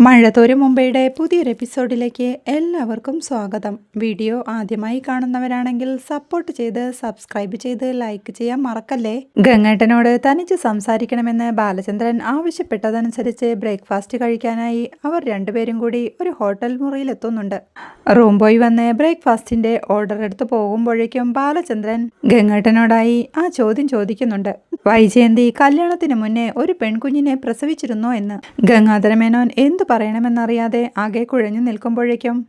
മഴത്തോരു മുംബൈയുടെ പുതിയൊരു എപ്പിസോഡിലേക്ക് എല്ലാവർക്കും സ്വാഗതം. വീഡിയോ ആദ്യമായി കാണുന്നവരാണെങ്കിൽ സപ്പോർട്ട് ചെയ്ത് സബ്സ്ക്രൈബ് ചെയ്ത് ലൈക്ക് ചെയ്യാൻ മറക്കല്ലേ? ഗംഗേട്ടനോട് തനിച്ച് സംസാരിക്കണമെന്ന് ബാലചന്ദ്രൻ ആവശ്യപ്പെട്ടതനുസരിച്ച് ബ്രേക്ക്ഫാസ്റ്റ് കഴിക്കാനായി അവർ രണ്ടുപേരും കൂടി ഒരു ഹോട്ടൽ മുറിയിലെത്തുന്നുണ്ട്. റൂം പോയി വന്ന് ബ്രേക്ക്ഫാസ്റ്റിന്റെ ഓർഡർ എടുത്ത് പോകുമ്പോഴേക്കും ബാലചന്ദ്രൻ ഗംഗേട്ടനോടായി ആ ചോദ്യം ചോദിക്കുന്നുണ്ട്. വൈജയന്തി കല്യാണത്തിന് മുന്നേ ഒരു പെൺകുഞ്ഞിനെ പ്രസവിച്ചിരുന്നോ എന്ന്? ഗംഗാധരമേനോൻ എന്തു പറയണമെന്നറിയാതെ ആകെ കുഴഞ്ഞു നിൽക്കുമ്പോഴേക്കും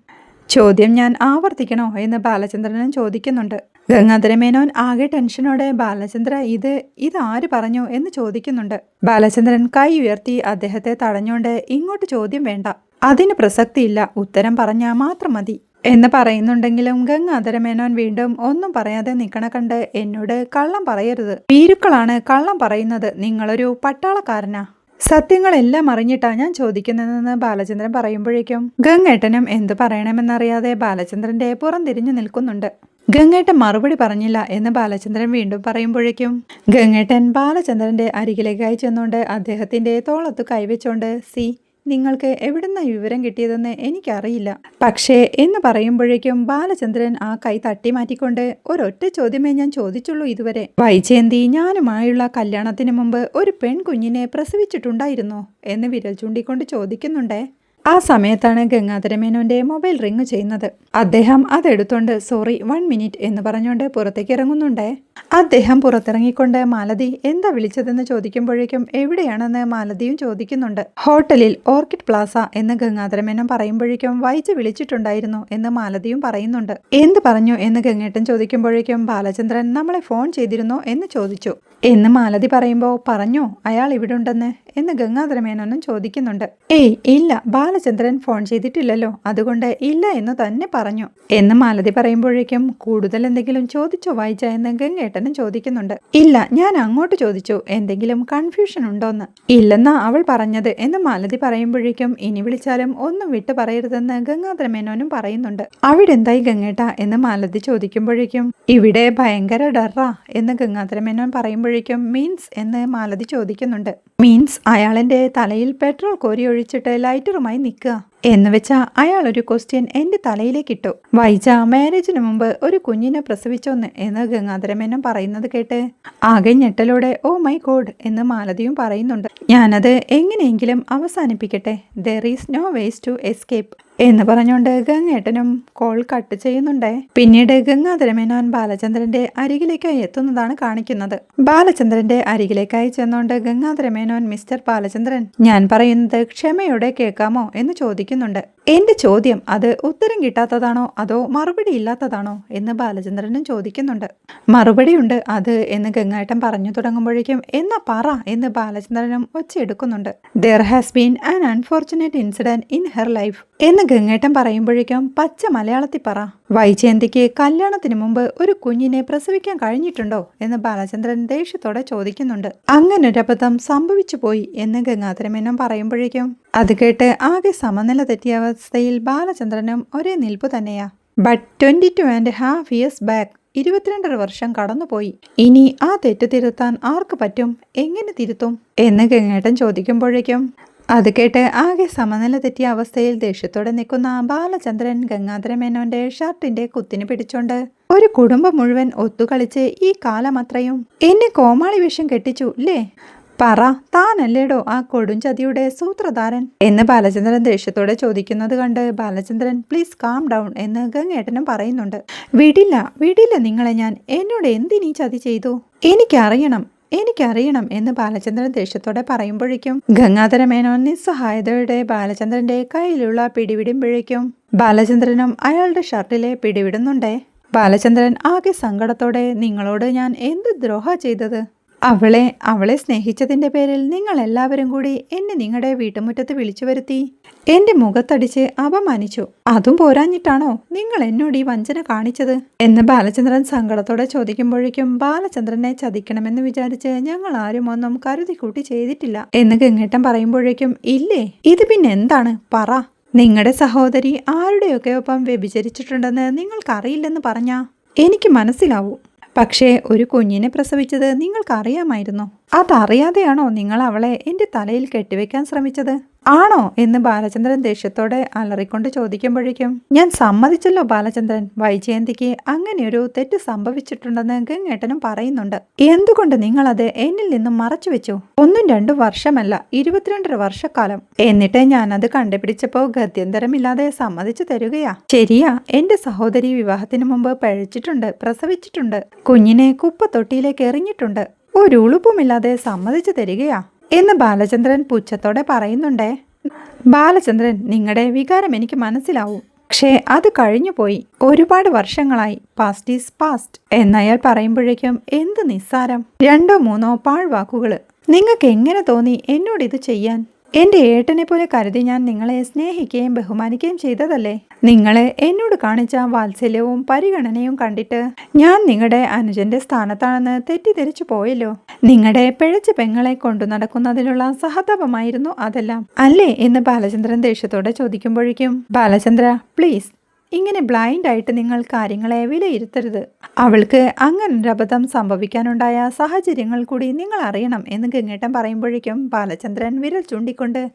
ചോദ്യം ഞാൻ ആവർത്തിക്കണോ എന്ന് ബാലചന്ദ്രനും ചോദിക്കുന്നുണ്ട്. ഗംഗാധരമേനോൻ ആകെ ടെൻഷനോടെ ബാലചന്ദ്ര ഇത് ഇത് ആര് പറഞ്ഞു? എന്ന് ചോദിക്കുന്നുണ്ട്. ബാലചന്ദ്രൻ കൈ ഉയർത്തി അദ്ദേഹത്തെ തടഞ്ഞുകൊണ്ട് ഇങ്ങോട്ട് ചോദ്യം വേണ്ട. അതിന് പ്രസക്തിയില്ല. ഉത്തരം പറഞ്ഞാൽ മാത്രം മതി. എന്ന് പറയുന്നുണ്ടെങ്കിലും ഗംഗാധരമേനോൻ വീണ്ടും ഒന്നും പറയാതെ നിൽക്കണ കണ്ട് എന്നോട് കള്ളം പറയരുത്. പീരുക്കളാണ് കള്ളം പറയുന്നത്. നിങ്ങളൊരു പട്ടാളക്കാരനാ. സത്യങ്ങളെല്ലാം അറിഞ്ഞിട്ടാ ഞാൻ ചോദിക്കുന്നതെന്ന് ബാലചന്ദ്രൻ പറയുമ്പോഴേക്കും ഗംഗേട്ടനും എന്തു പറയണമെന്നറിയാതെ ബാലചന്ദ്രന്റെ പുറം തിരിഞ്ഞു നിൽക്കുന്നുണ്ട്. ഗംഗേട്ടൻ മറുപടി പറഞ്ഞില്ല എന്ന് ബാലചന്ദ്രൻ വീണ്ടും പറയുമ്പോഴേക്കും ഗംഗേട്ടൻ ബാലചന്ദ്രന്റെ അരികിലേക്കായി ചെന്നുകൊണ്ട് അദ്ദേഹത്തിന്റെ തോളത്ത് കൈവച്ചുകൊണ്ട് സി നിങ്ങൾക്ക് എവിടുന്ന വിവരം കിട്ടിയതെന്ന് എനിക്കറിയില്ല. പക്ഷേ എന്ന് പറയുമ്പോഴേക്കും ബാലചന്ദ്രൻ ആ കൈ തട്ടി മാറ്റിക്കൊണ്ട് ഒരൊറ്റ ചോദ്യമേ ഞാൻ ചോദിച്ചുള്ളൂ ഇതുവരെ. വൈജയന്തി ഞാനുമായുള്ള കല്യാണത്തിന് മുമ്പ് ഒരു പെൺകുഞ്ഞിനെ പ്രസവിച്ചിട്ടുണ്ടായിരുന്നോ? എന്ന് വിരൽ ചൂണ്ടിക്കൊണ്ട് ചോദിക്കുന്നുണ്ടേ. ആ സമയത്താണ് ഗംഗാധരമേനോന്റെ മൊബൈൽ റിങ് ചെയ്യുന്നത്. അദ്ദേഹം അതെടുത്തോണ്ട് സോറി വൺ മിനിറ്റ് എന്ന് പറഞ്ഞുകൊണ്ട് പുറത്തേക്ക് ഇറങ്ങുന്നുണ്ടേ. അദ്ദേഹം പുറത്തിറങ്ങിക്കൊണ്ട് മാലതി എന്താ വിളിച്ചതെന്ന് ചോദിക്കുമ്പോഴേക്കും എവിടെയാണെന്ന് മാലതിയും ചോദിക്കുന്നുണ്ട്. ഹോട്ടലിൽ ഓർക്കിഡ് പ്ലാസ എന്ന് ഗംഗാധരമേനോൻ പറയുമ്പോഴേക്കും വൈജ് വിളിച്ചിട്ടുണ്ടായിരുന്നു എന്ന് മാലതിയും പറയുന്നുണ്ട്. എന്ത് പറഞ്ഞു? എന്ന് ഗംഗേട്ടൻ ചോദിക്കുമ്പോഴേക്കും ബാലചന്ദ്രൻ നമ്മളെ ഫോൺ ചെയ്തിരുന്നോ? എന്ന് ചോദിച്ചു. എന്ന് മാലതി പറയുമ്പോൾ പറഞ്ഞോ അയാൾ ഇവിടെ ഉണ്ടെന്ന് എന്ന് ഗംഗാധരമേനൊന്നും ചോദിക്കുന്നുണ്ട്. ഏയ് ഇല്ല ബാലചന്ദ്രൻ ഫോൺ ചെയ്തിട്ടില്ലല്ലോ അതുകൊണ്ട് ഇല്ല എന്ന് തന്നെ പറഞ്ഞു. എന്ന് മാലതി പറയുമ്പോഴേക്കും കൂടുതൽ എന്തെങ്കിലും ചോദിച്ചോ വായിച്ച എന്ന് ഗംഗേട്ടനും ചോദിക്കുന്നുണ്ട്. ഇല്ല ഞാൻ അങ്ങോട്ട് ചോദിച്ചു എന്തെങ്കിലും കൺഫ്യൂഷൻ ഉണ്ടോന്ന്? ഇല്ലെന്നാ അവൾ പറഞ്ഞത് എന്ന് മാലതി പറയുമ്പോഴേക്കും ഇനി വിളിച്ചാലും ഒന്നും വിട്ടു പറയരുതെന്ന് ഗംഗാധരമേനോനും പറയുന്നുണ്ട്. അവിടെ എന്തായി ഗംഗേട്ട? എന്ന് മാലതി ചോദിക്കുമ്പോഴേക്കും ഇവിടെ ഭയങ്കര ഡറ എന്ന് ഗംഗാധര മേനോൻ പറയുമ്പോഴേക്കും മീൻസ് എന്ന് മാലതി ചോദിക്കുന്നുണ്ട്. മീൻസ് അയാളെന്റെ തലയിൽ പെട്രോൾ കോരി ഒഴിച്ചിട്ട് ലൈറ്ററുമായി നിൽക്കുക എന്ന് വെച്ചാ അയാൾ ഒരു ക്വസ്റ്റ്യൻ എന്റെ തലയിലേക്ക് ഇട്ടു. വൈജ മാരേജിന് മുമ്പ് ഒരു കുഞ്ഞിനെ പ്രസവിച്ചോന്ന് എന്ന് ഗംഗാധരമേനം പറയുന്നത് കേട്ട് ആകെ ഞെട്ടലോടെ ഓ മൈ ഗോഡ് എന്ന് മാലതിയും പറയുന്നുണ്ട്. ഞാനത് എങ്ങനെയെങ്കിലും അവസാനിപ്പിക്കട്ടെ. There is no ways to escape എന്ന് പറഞ്ഞുകൊണ്ട് ഗംഗേട്ടനും കോൾ കട്ട് ചെയ്യുന്നുണ്ടേ. പിന്നീട് ഗംഗാധരമേനോൻ ബാലചന്ദ്രന്റെ അരികിലേക്കായി എത്തുന്നതാണ് കാണിക്കുന്നത്. ബാലചന്ദ്രന്റെ അരികിലേക്കായി ചെന്നുകൊണ്ട് ഗംഗാധരമേനോൻ മിസ്റ്റർ ബാലചന്ദ്രൻ ഞാൻ പറയുന്നത് ക്ഷമയോടെ കേൾക്കാമോ? എന്ന് ചോദിക്കുന്നുണ്ട്. എന്റെ ചോദ്യം അത് ഉത്തരം കിട്ടാത്തതാണോ അതോ മറുപടി ഇല്ലാത്തതാണോ? എന്ന് ബാലചന്ദ്രനും ചോദിക്കുന്നുണ്ട്. മറുപടിയുണ്ട് അത് എന്ന് ഗംഗാട്ടൻ പറഞ്ഞു തുടങ്ങുമ്പോഴേക്കും എന്നാ പറ എന്ന് ബാലചന്ദ്രനും ഒച്ചയെടുക്കുന്നുണ്ട്. There has been an unfortunate incident in her life എന്ന് ഗംഗേട്ടൻ പറയുമ്പോഴേക്കും പച്ച മലയാളത്തിൽ പറ. വൈജയന്തിക്ക് കല്യാണത്തിന് മുമ്പ് ഒരു കുഞ്ഞിനെ പ്രസവിക്കാൻ കഴിഞ്ഞിട്ടുണ്ടോ എന്ന് ബാലചന്ദ്രൻ ദേഷ്യത്തോടെ ചോദിക്കുന്നുണ്ട്. അങ്ങനൊരബദ്ധം സംഭവിച്ചു പോയി എന്ന് ഗംഗാധരമേനോൻ പറയുമ്പോഴേക്കും അത് കേട്ട് ആകെ സമനില തെറ്റിയ അവസ്ഥയിൽ ബാലചന്ദ്രനും ഒരേ നിൽപ്പ് തന്നെയാ. But twenty two and half years back ഇരുപത്തിരണ്ടര വർഷം കടന്നുപോയി. ഇനി ആ തെറ്റ് തിരുത്താൻ ആർക്ക് പറ്റും? എങ്ങനെ തിരുത്തും? എന്ന് ഗംഗേട്ടൻ ചോദിക്കുമ്പോഴേക്കും അത് കേട്ട് ആകെ സമനില തെറ്റിയ അവസ്ഥയിൽ ദേഷ്യത്തോടെ നിൽക്കുന്ന ബാലചന്ദ്രൻ ഗംഗാധര മേനോന്റെ ഷർട്ടിന്റെ കുത്തിന് പിടിച്ചോണ്ട് ഒരു കുടുംബം മുഴുവൻ ഒത്തുകളിച്ച് ഈ കാലം അത്രയും. എന്നെ കോമാളി വിഷം കെട്ടിച്ചു ലേ പറ താനല്ലേടോ ആ കൊടുംചതിയുടെ സൂത്രധാരൻ? എന്ന് ബാലചന്ദ്രൻ ദേഷ്യത്തോടെ ചോദിക്കുന്നത് കണ്ട് ബാലചന്ദ്രൻ പ്ലീസ് കാം ഡൗൺ എന്ന് ഗംഗേട്ടനും പറയുന്നുണ്ട്. വിടില്ല വിടില്ല നിങ്ങളെ ഞാൻ. എന്നോട് എന്തിനീ ചതി ചെയ്തു? എനിക്കറിയണം എനിക്കറിയണം എന്ന് ബാലചന്ദ്രൻ ദേഷ്യത്തോടെ പറയുമ്പോഴേക്കും ഗംഗാധര മേനോൻ നിസ്സഹായതയുടെ ബാലചന്ദ്രന്റെ കയ്യിലുള്ള പിടിവിടുമ്പോഴേക്കും ബാലചന്ദ്രനും അയാളുടെ ഷർട്ടിലെ പിടിവിടുന്നുണ്ടേ. ബാലചന്ദ്രൻ ആകെ സങ്കടത്തോടെ നിങ്ങളോട് ഞാൻ എന്ത് ദ്രോഹ ചെയ്തത്? അവളെ അവളെ സ്നേഹിച്ചതിന്റെ പേരിൽ നിങ്ങൾ എല്ലാവരും കൂടി എന്നെ നിങ്ങളുടെ വീട്ടുമുറ്റത്ത് വിളിച്ചു വരുത്തി. എന്റെ മുഖത്തടിച്ച് അപമാനിച്ചു. അതും പോരാഞ്ഞിട്ടാണോ നിങ്ങൾ എന്നോട് ഈ വഞ്ചന കാണിച്ചത്? എന്ന് ബാലചന്ദ്രൻ സങ്കടത്തോടെ ചോദിക്കുമ്പോഴേക്കും ബാലചന്ദ്രനെ ചതിക്കണമെന്ന് വിചാരിച്ച് ഞങ്ങൾ ആരും ഒന്നും കരുതി കൂട്ടി ചെയ്തിട്ടില്ല എന്ന് ഗംഗേട്ടൻ പറയുമ്പോഴേക്കും ഇല്ലേ ഇത് പിന്നെ എന്താണ്? പറ. നിങ്ങളുടെ സഹോദരി ആരുടെയൊക്കെ ഒപ്പം വ്യഭിചരിച്ചിട്ടുണ്ടെന്ന് നിങ്ങൾക്കറിയില്ലെന്ന് പറഞ്ഞാ? എനിക്ക് മനസ്സിലാവൂ. പക്ഷേ ഒരു കുഞ്ഞിനെ പ്രസവിച്ചത് നിങ്ങൾക്കറിയാമായിരുന്നു. അതറിയാതെയാണോ നിങ്ങൾ അവളെ എന്റെ തലയിൽ കെട്ടിവെക്കാൻ ശ്രമിച്ചത്? ആണോ എന്ന് ബാലചന്ദ്രൻ ദേഷ്യത്തോടെ അലറിക്കൊണ്ട് ചോദിക്കുമ്പോഴേക്കും ഞാൻ സമ്മതിച്ചല്ലോ ബാലചന്ദ്രൻ. വൈജയന്തിക്ക് അങ്ങനെയൊരു തെറ്റ് സംഭവിച്ചിട്ടുണ്ടെന്ന് ഗംഗേട്ടനും പറയുന്നുണ്ട്. എന്തുകൊണ്ട് നിങ്ങളത് എന്നിൽ നിന്നും മറച്ചു വെച്ചു? ഒന്നും രണ്ടും വർഷമല്ല ഇരുപത്തിരണ്ടര വർഷക്കാലം. എന്നിട്ട് ഞാനത് കണ്ടുപിടിച്ചപ്പോ ഗത്യന്തരമില്ലാതെ സമ്മതിച്ചു തരുകയാ. ശരിയാ എന്റെ സഹോദരി വിവാഹത്തിന് മുമ്പ് പഴിച്ചിട്ടുണ്ട് പ്രസവിച്ചിട്ടുണ്ട്. കുഞ്ഞിനെ കുപ്പത്തൊട്ടിയിലേക്ക് എറിഞ്ഞിട്ടുണ്ട്. ഒരു ഉളുപ്പുമില്ലാതെ സമ്മതിച്ചു തരികയാ. എന്ന് ബാലചന്ദ്രൻ പുച്ഛത്തോടെ പറയുന്നുണ്ടേ. ബാലചന്ദ്രൻ നിങ്ങളുടെ വികാരം എനിക്ക് മനസ്സിലാവും. പക്ഷേ അത് കഴിഞ്ഞു പോയി. ഒരുപാട് വർഷങ്ങളായി. പാസ്റ്റ് ഈസ് പാസ്റ്റ് എന്നയാൾ പറയുമ്പോഴേക്കും എന്ത് നിസ്സാരം. രണ്ടോ മൂന്നോ പാഴ്വാക്കുകൾ നിങ്ങൾക്ക് എങ്ങനെ തോന്നി എന്നോട് ഇത് ചെയ്യാൻ? എന്റെ ഏട്ടനെ പോലെ കരുതി ഞാൻ നിങ്ങളെ സ്നേഹിക്കുകയും ബഹുമാനിക്കുകയും ചെയ്തതല്ലേ? നിങ്ങളെ എന്നോട് കാണിച്ച വാത്സല്യവും പരിഗണനയും കണ്ടിട്ട് ഞാൻ നിങ്ങളുടെ അനുജന്റെ സ്ഥാനത്താണെന്ന് തെറ്റിദ്ധരിച്ചു പോയല്ലോ. നിങ്ങളുടെ പിഴച്ച പെങ്ങളെ കൊണ്ടു നടക്കുന്നതിലുള്ള സഹതാപമായിരുന്നു അതെല്ലാം. അല്ലേ എന്ന് ബാലചന്ദ്രൻ ദേഷ്യത്തോടെ ചോദിക്കുമ്പോഴേക്കും ബാലചന്ദ്ര പ്ലീസ് ഇങ്ങനെ ബ്ലൈൻഡായിട്ട് നിങ്ങൾ കാര്യങ്ങളെ വിലയിരുത്തരുത്. അവൾക്ക് അങ്ങനെ ഒരു അബദ്ധം സംഭവിക്കാനുണ്ടായ സാഹചര്യങ്ങൾ കൂടി നിങ്ങൾ അറിയണം എന്ന് ഗംഗേട്ടൻ പറയുമ്പോഴേക്കും ബാലചന്ദ്രൻ വിരൽ ചൂണ്ടിക്കൊണ്ട്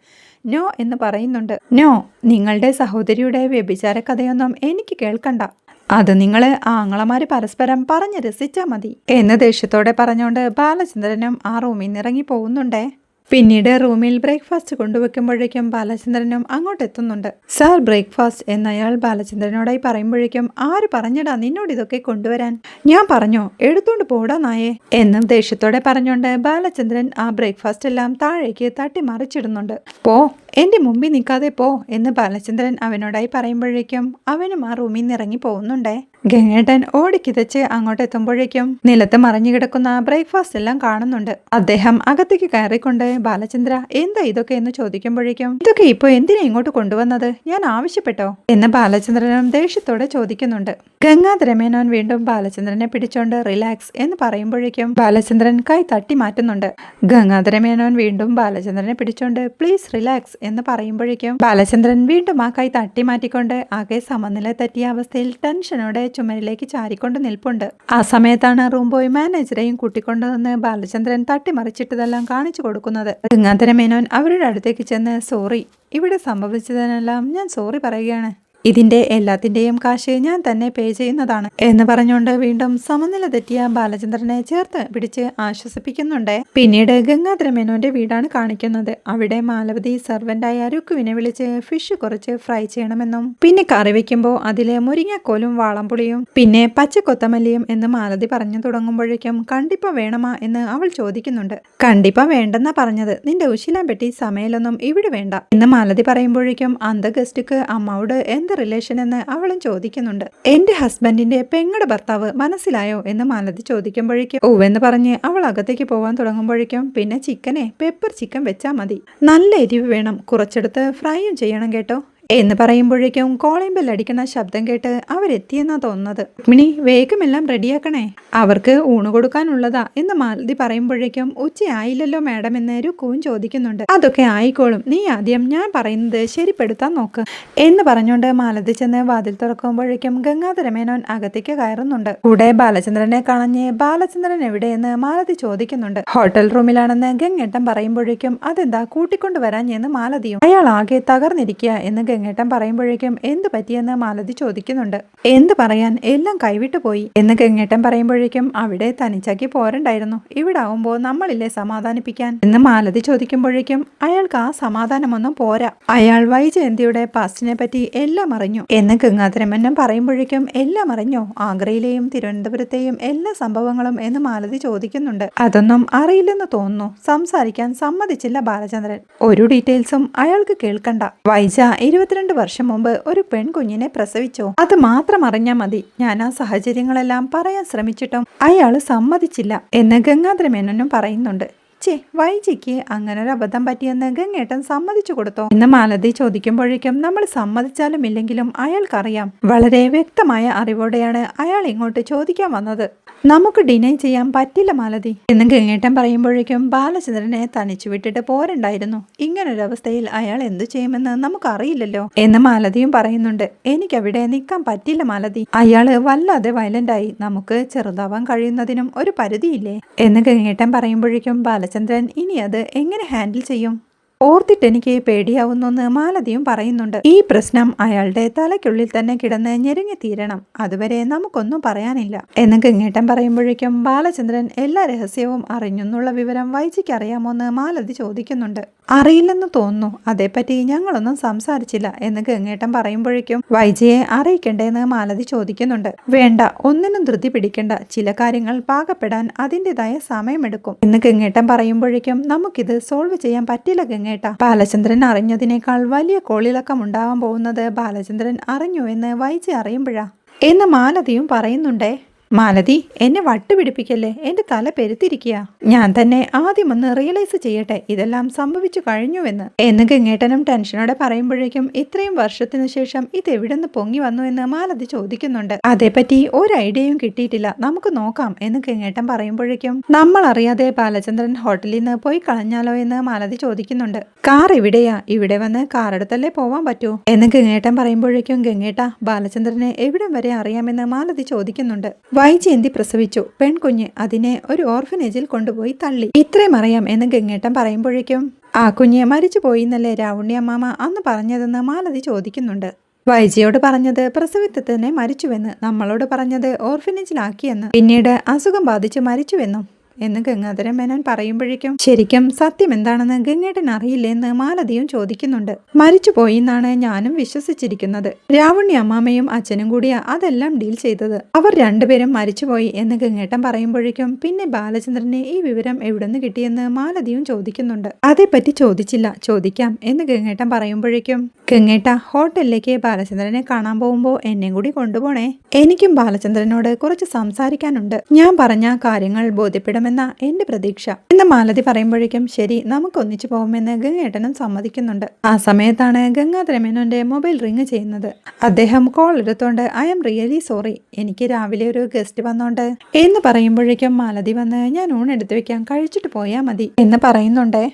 നോ എന്ന് പറയുന്നുണ്ട്. നോ നിങ്ങളുടെ സഹോദരിയുടെ വ്യഭിചാര കഥയൊന്നും എനിക്ക് കേൾക്കണ്ട. അത് നിങ്ങൾ ആങ്ങളമാര് പരസ്പരം പറഞ്ഞ് രസിച്ചാൽ മതി. എന്ന് ദേഷ്യത്തോടെ പറഞ്ഞുകൊണ്ട് ബാലചന്ദ്രനും ആ റൂമിൽ നിന്ന് ഇറങ്ങി പോകുന്നുണ്ടേ. പിന്നീട് റൂമിൽ ബ്രേക്ക്ഫാസ്റ്റ് കൊണ്ടുവെക്കുമ്പോഴേക്കും ബാലചന്ദ്രനും അങ്ങോട്ട് എത്തുന്നുണ്ട് സാർ ബ്രേക്ക്ഫാസ്റ്റ് എന്നയാൾ ബാലചന്ദ്രനോടായി പറയുമ്പോഴേക്കും ആര് പറഞ്ഞടാ നിന്നോട് ഇതൊക്കെ കൊണ്ടുവരാൻ? ഞാൻ പറഞ്ഞോ എടുത്തോണ്ട് പോടാ നായേ. എന്നും ദേഷ്യത്തോടെ പറഞ്ഞുകൊണ്ട് ബാലചന്ദ്രൻ ആ ബ്രേക്ക്ഫാസ്റ്റ് എല്ലാം താഴേക്ക് തട്ടി മറിച്ചിടുന്നുണ്ട് പോ എന്റെ മുമ്പിൽ നിൽക്കാതെ പോ എന്ന് ബാലചന്ദ്രൻ അവനോടായി പറയുമ്പോഴേക്കും അവനും ആ റൂമിൽ നിന്ന് ഇറങ്ങി പോകുന്നുണ്ടേ. ഗംഗേട്ടൻ ഓടിക്കിതച്ച് അങ്ങോട്ട് എത്തുമ്പോഴേക്കും നിലത്ത് മറിഞ്ഞു കിടക്കുന്ന ബ്രേക്ക്ഫാസ്റ്റ് എല്ലാം കാണുന്നുണ്ട്. അദ്ദേഹം അകത്തേക്ക് കയറിക്കൊണ്ട് ബാലചന്ദ്ര എന്താ ഇതൊക്കെ? എന്ന് ചോദിക്കുമ്പോഴേക്കും ഇതൊക്കെ ഇപ്പൊ എന്തിനാ ഇങ്ങോട്ട് കൊണ്ടുവന്നത്? ഞാൻ ആവശ്യപ്പെട്ടോ? എന്ന് ബാലചന്ദ്രനും ദേഷ്യത്തോടെ ചോദിക്കുന്നുണ്ട്. ഗംഗാധരമേനോൻ വീണ്ടും ബാലചന്ദ്രനെ പിടിച്ചോണ്ട് റിലാക്സ് എന്ന് പറയുമ്പോഴേക്കും ബാലചന്ദ്രൻ കൈ തട്ടി മാറ്റുന്നുണ്ട്. ഗംഗാധരമേനോൻ വീണ്ടും ബാലചന്ദ്രനെ പിടിച്ചോണ്ട് പ്ലീസ് റിലാക്സ് എന്ന് പറയുമ്പോഴേക്കും ബാലചന്ദ്രൻ വീണ്ടും ആ കൈ തട്ടി മാറ്റിക്കൊണ്ട് ആകെ സമനില തെറ്റിയ അവസ്ഥയിൽ ടെൻഷനോടെ ചുമരിലേക്ക് ചാരിക്കൊണ്ട് നിൽപ്പുണ്ട്. ആ സമയത്താണ് റൂം ബോയ് മാനേജറെയും കൂട്ടിക്കൊണ്ടുവന്ന് ബാലചന്ദ്രൻ തട്ടിമറിച്ചിട്ടതെല്ലാം കാണിച്ചു കൊടുക്കുന്നത്. ഗംഗാധര മേനോൻ അവരുടെ അടുത്തേക്ക് ചെന്ന് സോറി ഇവിടെ സംഭവിച്ചതിനെല്ലാം ഞാൻ സോറി പറയുകയാണ്. ഇതിന്റെ എല്ലാത്തിന്റെയും കാശ് ഞാൻ തന്നെ പേ ചെയ്യുന്നതാണ് എന്ന് പറഞ്ഞുകൊണ്ട് വീണ്ടും സമനില തെറ്റിയ ബാലചന്ദ്രനെ ചേർത്ത് പിടിച്ച് ആശ്വസിപ്പിക്കുന്നുണ്ട്. പിന്നീട് ഗംഗാധര മേനോന്റെ വീടാണ് കാണിക്കുന്നത്. അവിടെ മാലവതി സർവന്റായ രുക്കുവിനെ വിളിച്ച് ഫിഷ് കുറച്ച് ഫ്രൈ ചെയ്യണമെന്നും പിന്നെ കറി വെക്കുമ്പോൾ അതിലെ മുരിങ്ങക്കോലും വാളംപുളിയും പിന്നെ പച്ചക്കൊത്തമല്ലിയും എന്ന് മാലതി പറഞ്ഞു തുടങ്ങുമ്പോഴേക്കും കണ്ടിപ്പ വേണമാ എന്ന് അവൾ ചോദിക്കുന്നുണ്ട്. കണ്ടിപ്പ വേണ്ടെന്നാ പറഞ്ഞത്. നിന്റെ ഉശിലാൻ പെട്ടി സമയലൊന്നും ഇവിടെ വേണ്ട എന്ന് മാലതി പറയുമ്പോഴേക്കും അന്ത ഗസ്റ്റുക്ക് അമ്മാവോട് എന്ത് റിലേഷൻ എന്ന് അവളും ചോദിക്കുന്നുണ്ട്. എന്റെ ഹസ്ബൻഡിന്റെ പെങ്ങടെ ഭർത്താവ് മനസ്സിലായോ? എന്ന് മാലതി ചോദിക്കുമ്പോഴേക്കും ഓ എന്ന് പറഞ്ഞ് അവൾ അകത്തേക്ക് പോവാൻ തുടങ്ങുമ്പോഴേക്കും പിന്നെ ചിക്കനെ പെപ്പർ ചിക്കൻ വെച്ചാൽ മതി. നല്ല എരിവ് വേണം. കുറച്ചെടുത്ത് ഫ്രൈയും ചെയ്യണം കേട്ടോ. എന്ന് പറയുമ്പോഴേക്കും കോളിംഗ് ബെൽ അടിക്കുന്ന ശബ്ദം കേട്ട് അവരെത്തിയെന്നാ തോന്നുന്നത്. രുക്മിണി വേഗമെല്ലാം റെഡിയാക്കണേ. അവർക്ക് ഊണ് കൊടുക്കാനുള്ളതാ എന്ന് മാലതി പറയുമ്പോഴേക്കും ഉച്ചയായില്ലല്ലോ മാഡം എന്ന് രുക്കുവും ചോദിക്കുന്നുണ്ട്. അതൊക്കെ ആയിക്കോളും. നീ ആദ്യം ഞാൻ പറയുന്നത് ശരിപ്പെടുത്താൻ നോക്ക് എന്ന് പറഞ്ഞുകൊണ്ട് മാലതി ചെന്ന് വാതിൽ തുറക്കുമ്പോഴേക്കും ഗംഗാധരമേനോൻ അകത്തേക്ക് കയറുന്നുണ്ട്. കൂടെ ബാലചന്ദ്രനെ കളഞ്ഞ് ബാലചന്ദ്രൻ എവിടെയെന്ന് മാലതി ചോദിക്കുന്നുണ്ട്. ഹോട്ടൽ റൂമിലാണെന്ന് ഗംഗേട്ടൻ പറയുമ്പോഴേക്കും അതെന്താ കൂട്ടിക്കൊണ്ടുവരാൻ എന്ന് മാലതിയും. അയാൾ ആകെ തകർന്നിരിക്കുക എന്ന് ഗംഗേട്ടൻ പറയുമ്പോഴേക്കും എന്ത് പറ്റിയെന്ന് മാലതി ചോദിക്കുന്നുണ്ട്. എന്ത് പറയാൻ എല്ലാം കൈവിട്ടു പോയി. എന്ന് ഗംഗേട്ടൻ പറയുമ്പോഴേക്കും അവിടെ തനിച്ചാക്കി പോരണ്ടായിരുന്നു. ഇവിടെ ആവുമ്പോൾ നമ്മളില്ലേ സമാധാനിപ്പിക്കാൻ? എന്ന് മാലതി ചോദിക്കുമ്പോഴേക്കും അയാൾക്ക് ആ സമാധാനമൊന്നും പോരാ. അയാൾ വൈജയന്തിയുടെ പാസ്റ്റിനെ പറ്റി എല്ലാം അറിഞ്ഞു. എന്ന് ഗംഗാധരമന്നൻ പറയുമ്പോഴേക്കും എല്ലാം അറിഞ്ഞോ? ആഗ്രയിലെയും തിരുവനന്തപുരത്തെയും എല്ലാ സംഭവങ്ങളും എന്ന് മാലതി ചോദിക്കുന്നുണ്ട്. അതൊന്നും അറിയില്ലെന്ന് തോന്നുന്നു. സംസാരിക്കാൻ സമ്മതിച്ചില്ല ബാലചന്ദ്രൻ. ഒരു ഡീറ്റെയിൽസും അയാൾക്ക് കേൾക്കണ്ട. വൈജ ഇരുപത്തിരണ്ട് വർഷം മുമ്പ് ഒരു പെൺകുഞ്ഞിനെ പ്രസവിച്ചോ. അത് മാത്രം അറിഞ്ഞാൽ മതി. ഞാൻ ആ സാഹചര്യങ്ങളെല്ലാം പറയാൻ ശ്രമിച്ചിട്ടും അയാൾ സമ്മതിച്ചില്ല എന്ന് ഗംഗാധര മേനോനും പറയുന്നുണ്ട്. ചേ വൈജിക്ക് അങ്ങനെ ഒരു അബദ്ധം പറ്റിയെന്ന് ഗംഗേട്ടൻ സമ്മതിച്ചു കൊടുത്തോ. എന്ന് മാലതി ചോദിക്കുമ്പോഴേക്കും നമ്മൾ സമ്മതിച്ചാലും ഇല്ലെങ്കിലും അയാൾക്കറിയാം. വളരെ വ്യക്തമായ അറിവോടെയാണ് അയാൾ ഇങ്ങോട്ട് ചോദിക്കാൻ വന്നത്. നമുക്ക് ഡിനൈ ചെയ്യാൻ പറ്റില്ല മാലതി. എന്ന് ഗംഗേട്ടൻ പറയുമ്പോഴേക്കും ബാലചന്ദ്രനെ തനിച്ചു വിട്ടിട്ട് പോരണ്ടായിരുന്നു. ഇങ്ങനൊരവസ്ഥയിൽ അയാൾ എന്തു ചെയ്യുമെന്ന് നമുക്കറിയില്ലല്ലോ എന്ന് മാലതിയും പറയുന്നുണ്ട്. എനിക്കവിടെ നിൽക്കാൻ പറ്റില്ല മാലതി. അയാൾ വല്ലാതെ വയലന്റായി നമുക്ക് ചെറുതാവാൻ കഴിയുന്നതിനും ഒരു പരിധിയില്ലേ? എന്ന് ഗംഗേട്ടൻ പറയുമ്പോഴേക്കും ബാലചന്ദ്രൻ ഇനി അത് എങ്ങനെ ഹാൻഡിൽ ചെയ്യും? ഓർത്തിട്ട് എനിക്ക് പേടിയാവുന്നെന്ന് മാലതിയും പറയുന്നുണ്ട്. ഈ പ്രശ്നം അയാളുടെ തലയ്ക്കുള്ളിൽ തന്നെ കിടന്ന് ഞെരുങ്ങി തീരണം. അതുവരെ നമുക്കൊന്നും പറയാനില്ല. എന്ന് ഗംഗേട്ടൻ പറയുമ്പോഴേക്കും ബാലചന്ദ്രൻ എല്ലാ രഹസ്യവും അറിഞ്ഞെന്നുള്ള വിവരം വൈജിക്ക് അറിയാമോ എന്ന് മാലതി ചോദിക്കുന്നുണ്ട്. അറിയില്ലെന്ന് തോന്നുന്നു. അതേപ്പറ്റി ഞങ്ങളൊന്നും സംസാരിച്ചില്ല എന്ന് ഗംഗേട്ടൻ പറയുമ്പോഴേക്കും വൈജയെ അറിയിക്കണ്ടേന്ന് മാലതി ചോദിക്കുന്നുണ്ട്. വേണ്ട ഒന്നിനും ധൃതി പിടിക്കണ്ട. ചില കാര്യങ്ങൾ പാകപ്പെടാൻ അതിന്റെതായ സമയമെടുക്കും എന്ന് ഗംഗേട്ടൻ പറയുമ്പോഴേക്കും നമുക്കിത് സോൾവ് ചെയ്യാൻ പറ്റില്ല ഗംഗേട്ട. ബാലചന്ദ്രൻ അറിഞ്ഞതിനേക്കാൾ വലിയ കോളിളക്കം ഉണ്ടാവാൻ പോകുന്നത് ബാലചന്ദ്രൻ അറിഞ്ഞു എന്ന് വൈജി അറിയുമ്പോഴാ. എന്ന് മാലതിയും പറയുന്നുണ്ടേ. മാലതി എന്നെ വട്ടുപിടിപ്പിക്കല്ലേ? എന്റെ തല പെരുത്തിരിക്കുക ഞാൻ തന്നെ ആദ്യം ഒന്ന് റിയലൈസ് ചെയ്യട്ടെ ഇതെല്ലാം സംഭവിച്ചു കഴിഞ്ഞുവെന്ന്. എന്ന് ഗംഗേട്ടനും ടെൻഷനോടെ പറയുമ്പോഴേക്കും ഇത്രയും വർഷത്തിനു ശേഷം ഇത് എവിടെന്ന് പൊങ്ങി വന്നു എന്ന് മാലതി ചോദിക്കുന്നുണ്ട്. അതേപ്പറ്റി ഒരു ഐഡിയയും കിട്ടിയിട്ടില്ല. നമുക്ക് നോക്കാം എന്ന് ഗംഗേട്ടൻ പറയുമ്പോഴേക്കും നമ്മൾ അറിയാതെ ബാലചന്ദ്രൻ ഹോട്ടലിൽ നിന്ന് പോയി കളഞ്ഞാലോ എന്ന് മാലതി ചോദിക്കുന്നുണ്ട്. കാർ എവിടെയാ? ഇവിടെ വന്ന് കാറെടുത്തല്ലേ പോവാൻ പറ്റൂ? എന്ന് ഗംഗേട്ടൻ പറയുമ്പോഴേക്കും ഗംഗേട്ട ബാലചന്ദ്രനെ എവിടം വരെ അറിയാമെന്ന് മാലതി ചോദിക്കുന്നുണ്ട്. വൈജയന്തി പ്രസവിച്ചു. പെൺകുഞ്ഞ് അതിനെ ഒരു ഓർഫനേജിൽ കൊണ്ടുപോയി തള്ളി. ഇത്രയും അറിയാം എന്ന് ഗംഗേട്ടൻ പറയുമ്പോഴേക്കും ആ കുഞ്ഞ് മരിച്ചു പോയിന്നല്ലേ രാവുണ്ണി അമ്മാമ അന്ന് പറഞ്ഞതെന്ന് മാലതി ചോദിക്കുന്നുണ്ട്. വൈജയോട് പറഞ്ഞത് പ്രസവിത്വത്തിനെ മരിച്ചുവെന്ന് നമ്മളോട് പറഞ്ഞത് ഓർഫനേജിലാക്കിയെന്ന്. പിന്നീട് അസുഖം ബാധിച്ച് മരിച്ചുവെന്നും എന്ന് ഗംഗാധരൻ മേനോൻ പറയുമ്പോഴേക്കും ശരിക്കും സത്യം എന്താണെന്ന് ഗംഗേട്ടൻ അറിയില്ലെന്ന് മാലതിയും ചോദിക്കുന്നുണ്ട്. മരിച്ചുപോയി എന്നാണ് ഞാനും വിശ്വസിച്ചിരിക്കുന്നത്. രാവണി അമ്മാമയും അച്ഛനും കൂടിയാ അതെല്ലാം ഡീൽ ചെയ്തത്. അവർ രണ്ടുപേരും മരിച്ചുപോയി എന്ന് ഗംഗേട്ടൻ പറയുമ്പോഴേക്കും പിന്നെ ബാലചന്ദ്രനെ ഈ വിവരം എവിടുന്ന് കിട്ടിയെന്ന് മാലതിയും ചോദിക്കുന്നുണ്ട്. അതേപ്പറ്റി ചോദിച്ചില്ല ചോദിക്കാം എന്ന് ഗംഗേട്ടൻ പറയുമ്പോഴേക്കും ഗംഗേട്ട ഹോട്ടലിലേക്ക് ബാലചന്ദ്രനെ കാണാൻ പോകുമ്പോൾ എന്നെയും കൂടി കൊണ്ടുപോണേ. എനിക്കും ബാലചന്ദ്രനോട് കുറച്ച് സംസാരിക്കാനുണ്ട്. ഞാൻ പറഞ്ഞ കാര്യങ്ങൾ ബോധ്യപ്പെടും ചെയ്യാമെന്ന എന്റെ പ്രതീക്ഷ. എന്ന് മാലതി പറയുമ്പോഴേക്കും ശരി നമുക്ക് ഒന്നിച്ചു പോകുമെന്ന് ഗംഗേട്ടനും സമ്മതിക്കുന്നുണ്ട്. ആ സമയത്താണ് ഗംഗാധര മേനോന്റെ മൊബൈൽ റിങ് ചെയ്യുന്നത്. അദ്ദേഹം കോൾ എടുത്തോണ്ട് ഐ എം റിയലി സോറി എനിക്ക് രാവിലെ ഒരു ഗസ്റ്റ് വന്നോണ്ട്. എന്ന് പറയുമ്പോഴേക്കും മാലതി വന്ന് ഞാൻ ഊണെടുത്ത് വെക്കാൻ കഴിച്ചിട്ട് പോയാൽ മതി. എന്ന് പറയുന്നുണ്ടേ.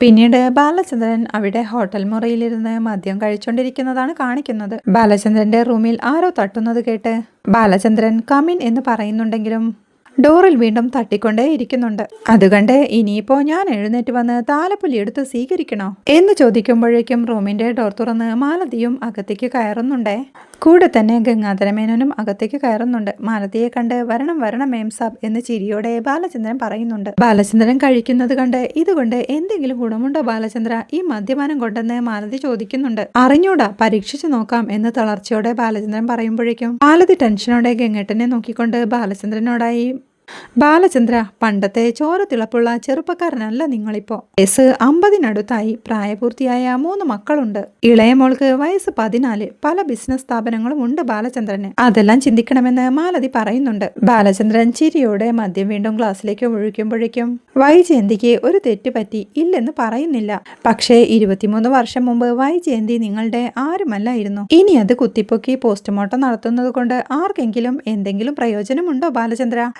പിന്നീട് ബാലചന്ദ്രൻ അവിടെ ഹോട്ടൽ മുറിയിലിരുന്ന് മദ്യം കഴിച്ചുകൊണ്ടിരിക്കുന്നതാണ് കാണിക്കുന്നത്. ബാലചന്ദ്രന്റെ റൂമിൽ ആരോ തട്ടുന്നത് കേട്ട് ബാലചന്ദ്രൻ കമിൻ എന്ന് പറയുന്നുണ്ടെങ്കിലും ഡോറിൽ വീണ്ടും തട്ടിക്കൊണ്ടേ ഇരിക്കുന്നുണ്ട്. അതുകണ്ട് ഇനിയിപ്പോ ഞാൻ എഴുന്നേറ്റ് വന്ന് താലപ്പൊലി എടുത്ത് സ്വീകരിക്കണോ? എന്ന് ചോദിക്കുമ്പോഴേക്കും റൂമിന്റെ ഡോർ തുറന്ന് മാലതിയും അകത്തേക്ക് കയറുന്നുണ്ടേ. കൂടെ തന്നെ ഗംഗാധരമേനോനും അകത്തേക്ക് കയറുന്നുണ്ട്. മാലതിയെ കണ്ട് വരണം വരണം മേം സാബ് എന്ന് ചിരിയോടെ ബാലചന്ദ്രൻ പറയുന്നുണ്ട്. ബാലചന്ദ്രൻ കഴിക്കുന്നത് കണ്ട് ഇതുകൊണ്ട് എന്തെങ്കിലും ഗുണമുണ്ടോ ബാലചന്ദ്ര? ഈ മദ്യപാനം കൊണ്ടെന്ന് മാലതി ചോദിക്കുന്നുണ്ട്. അറിഞ്ഞൂടാ പരീക്ഷിച്ചു നോക്കാം എന്ന് തളർച്ചയോടെ ബാലചന്ദ്രൻ പറയുമ്പോഴേക്കും മാലതി ടെൻഷനോടെ ഗംഗേട്ടനെ നോക്കിക്കൊണ്ട് ബാലചന്ദ്രനോടായി ബാലചന്ദ്ര പണ്ടത്തെ ചോര തിളപ്പുള്ള ചെറുപ്പക്കാരനല്ല നിങ്ങളിപ്പോ. വയസ്സ് അമ്പതിനടുത്തായി പ്രായപൂർത്തിയായ മൂന്ന് മക്കളുണ്ട്. ഇളയ മോൾക്ക് വയസ്സ് പതിനാല്. പല ബിസിനസ് സ്ഥാപനങ്ങളും ഉണ്ട് ബാലചന്ദ്രന്. അതെല്ലാം ചിന്തിക്കണമെന്ന് മാലതി പറയുന്നുണ്ട്. ബാലചന്ദ്രൻ ചിരിയോടെ മദ്യം വീണ്ടും ക്ലാസ്സിലേക്ക് ഒഴിക്കുമ്പോഴേക്കും വൈജയന്തിക്ക് ഒരു തെറ്റ് പറ്റി ഇല്ലെന്ന് പറയുന്നില്ല. പക്ഷേ ഇരുപത്തിമൂന്ന് വർഷം മുമ്പ് വൈജയന്തി നിങ്ങളുടെ ആരുമല്ലായിരുന്നു. ഇനി അത് കുത്തിപ്പൊക്കി പോസ്റ്റ്മോർട്ടം നടത്തുന്നത് കൊണ്ട് ആർക്കെങ്കിലും എന്തെങ്കിലും പ്രയോജനമുണ്ടോ ബാലചന്ദ്ര?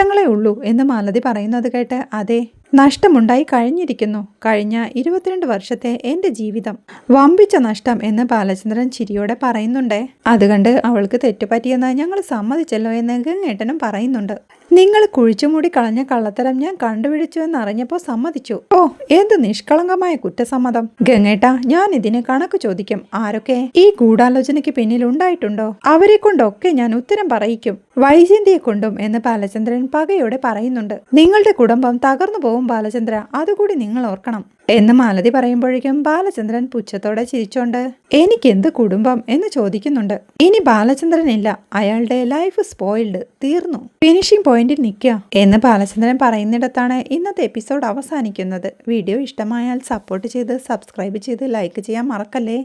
നഷ്ടങ്ങളേ ഉള്ളൂ എന്ന് മാലതി പറയുന്നത് കേട്ട് അതെ നഷ്ടമുണ്ടായി കഴിഞ്ഞിരിക്കുന്നു. കഴിഞ്ഞ ഇരുപത്തിരണ്ട് വർഷത്തെ എന്റെ ജീവിതം വമ്പിച്ച നഷ്ടം എന്ന് ബാലചന്ദ്രൻ ചിരിയോടെ പറയുന്നുണ്ടേ. അതുകണ്ട് അവൾക്ക് തെറ്റുപറ്റിയെന്ന് ഞങ്ങൾ സമ്മതിച്ചല്ലോ എന്ന് ഗംഗേട്ടനും പറയുന്നുണ്ട്. നിങ്ങൾ കുഴിച്ചുമൂടി കളഞ്ഞ കള്ളത്തരം ഞാൻ കണ്ടുപിടിച്ചു എന്ന് അറിഞ്ഞപ്പോൾ സമ്മതിച്ചു. ഓ എന്ത് നിഷ്കളങ്കമായ കുറ്റസമ്മതം. ഗംഗേട്ട ഞാൻ ഇതിന് കണക്ക് ചോദിക്കും. ആരൊക്കെ? ഈ ഗൂഢാലോചനയ്ക്ക് പിന്നിൽ ഉണ്ടായിട്ടുണ്ടോ? അവരെ കൊണ്ടൊക്കെ ഞാൻ ഉത്തരം പറയിക്കും. വൈജന്തിയെ കൊണ്ടും എന്ന് ബാലചന്ദ്രൻ പകയോടെ പറയുന്നുണ്ട്. നിങ്ങളുടെ കുടുംബം തകർന്നു പോകും ബാലചന്ദ്ര. അതുകൂടി നിങ്ങൾ ഓർക്കണം. എന്ന് മാലതി പറയുമ്പോഴേക്കും ബാലചന്ദ്രൻ പുച്ഛത്തോടെ ചിരിച്ചോണ്ട് എനിക്കെന്ത് കുടുംബം എന്ന് ചോദിക്കുന്നുണ്ട്. ഇനി ബാലചന്ദ്രൻ ഇല്ല അയാളുടെ ലൈഫ് സ്പോയിൽഡ്. തീർന്നു. ഫിനിഷിംഗ് പോയിന്റിൽ നിൽക്കുക എന്ന് ബാലചന്ദ്രൻ പറയുന്നിടത്താണ് ഇന്നത്തെ എപ്പിസോഡ് അവസാനിക്കുന്നത്. വീഡിയോ ഇഷ്ടമായാൽ സപ്പോർട്ട് ചെയ്ത് സബ്സ്ക്രൈബ് ചെയ്ത് ലൈക്ക് ചെയ്യാൻ മറക്കല്ലേ?